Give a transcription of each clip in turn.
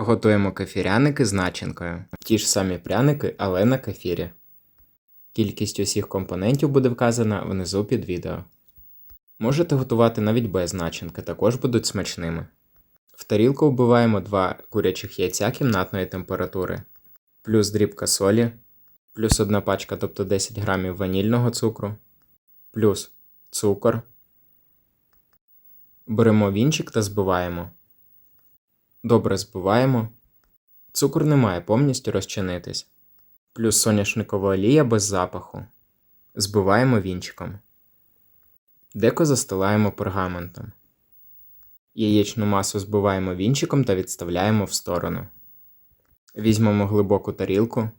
Готуємо кефіряники з начинкою. Ті ж самі пряники, але на кефірі. Кількість усіх компонентів буде вказана внизу під відео. Можете готувати навіть без начинки, також будуть смачними. В тарілку вбиваємо 2 курячих яйця кімнатної температури, плюс дрібка солі, плюс одна пачка, тобто 10 грамів ванільного цукру, плюс цукор. Беремо вінчик та збиваємо. Добре збиваємо. Цукор не має повністю розчинитись. Плюс соняшникова олія без запаху. Збиваємо вінчиком. Деко застилаємо пергаментом. Яєчну масу збиваємо вінчиком та відставляємо в сторону. Візьмемо глибоку тарілку,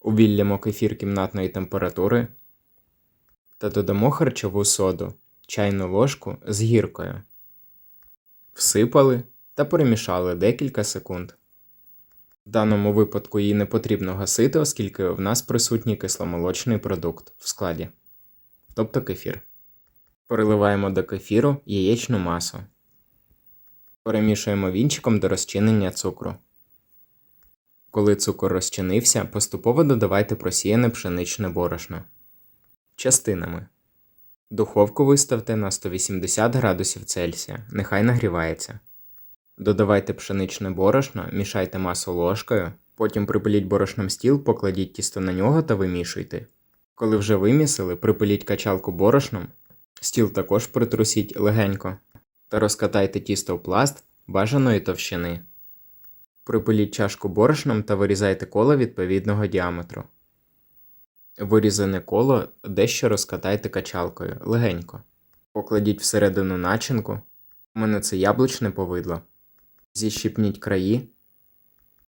увіллємо кефір кімнатної температури та додамо харчову соду, чайну ложку з гіркою. Всипали та перемішали декілька секунд. В даному випадку її не потрібно гасити, оскільки в нас присутній кисломолочний продукт в складі, тобто кефір. Переливаємо до кефіру яєчну масу. Перемішуємо вінчиком до розчинення цукру. Коли цукор розчинився, поступово додавайте просіяне пшеничне борошно частинами. Духовку виставте на 180 градусів Цельсія, нехай нагрівається. Додавайте пшеничне борошно, мішайте масу ложкою, потім припиліть борошном стіл, покладіть тісто на нього та вимішуйте. Коли вже вимісили, припиліть качалку борошном, стіл також притрусіть легенько та розкатайте тісто в пласт бажаної товщини. Припиліть чашку борошном та вирізайте коло відповідного діаметру. Вирізане коло дещо розкатайте качалкою легенько. Покладіть всередину начинку. У мене це яблучне повидло. Зіщипніть краї,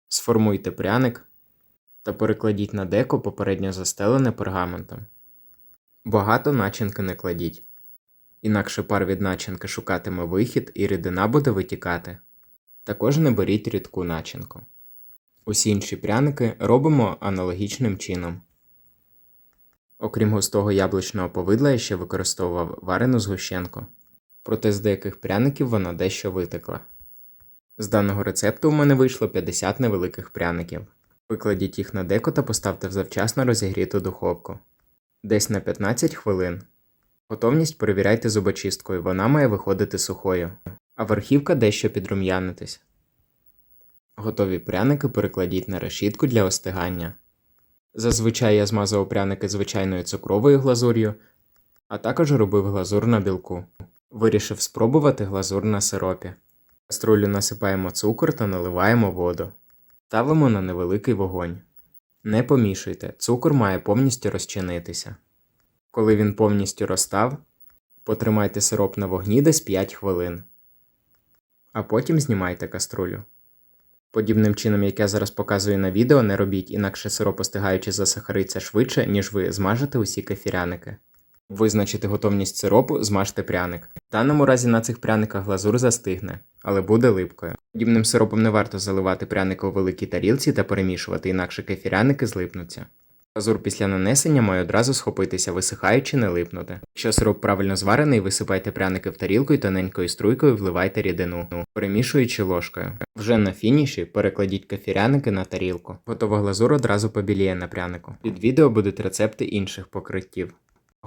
сформуйте пряник та перекладіть на деко попередньо застелене пергаментом. Багато начинки не кладіть, інакше пар від начинки шукатиме вихід і рідина буде витікати. Також не беріть рідку начинку. Усі інші пряники робимо аналогічним чином. Окрім густого яблучного повидла, я ще використовував варену згущенку. Проте з деяких пряників вона дещо витекла. З даного рецепту у мене вийшло 50 невеликих пряників. Викладіть їх на деко та поставте в завчасно розігріту духовку. Десь на 15 хвилин. Готовність перевіряйте зубочисткою, вона має виходити сухою, а верхівка дещо підрум'янитись. Готові пряники перекладіть на решітку для остигання. Зазвичай я змазував пряники звичайною цукровою глазур'ю, а також робив глазур на білку. Вирішив спробувати глазур на сиропі. Каструлю насипаємо цукор та наливаємо воду. Ставимо на невеликий вогонь. Не помішуйте, цукор має повністю розчинитися. Коли він повністю розстав, потримайте сироп на вогні десь 5 хвилин. А потім знімайте каструлю. Подібним чином, як я зараз показую на відео, не робіть, інакше сироп остигаючи засахариться швидше, ніж ви змажете усі кефіряники. Визначити готовність сиропу, змажте пряник. В даному разі на цих пряниках глазур застигне, але буде липкою. Подібним сиропом не варто заливати пряники у великій тарілці та перемішувати, інакше кефіряники злипнуться. Глазур після нанесення має одразу схопитися, висихаючи не липнути. Якщо сироп правильно зварений, висипайте пряники в тарілку і тоненькою струйкою вливайте рідину, перемішуючи ложкою. Вже на фініші перекладіть кефіряники на тарілку. Готова глазур одразу побіліє на прянику. Під відео будуть рецепти інших покриттів.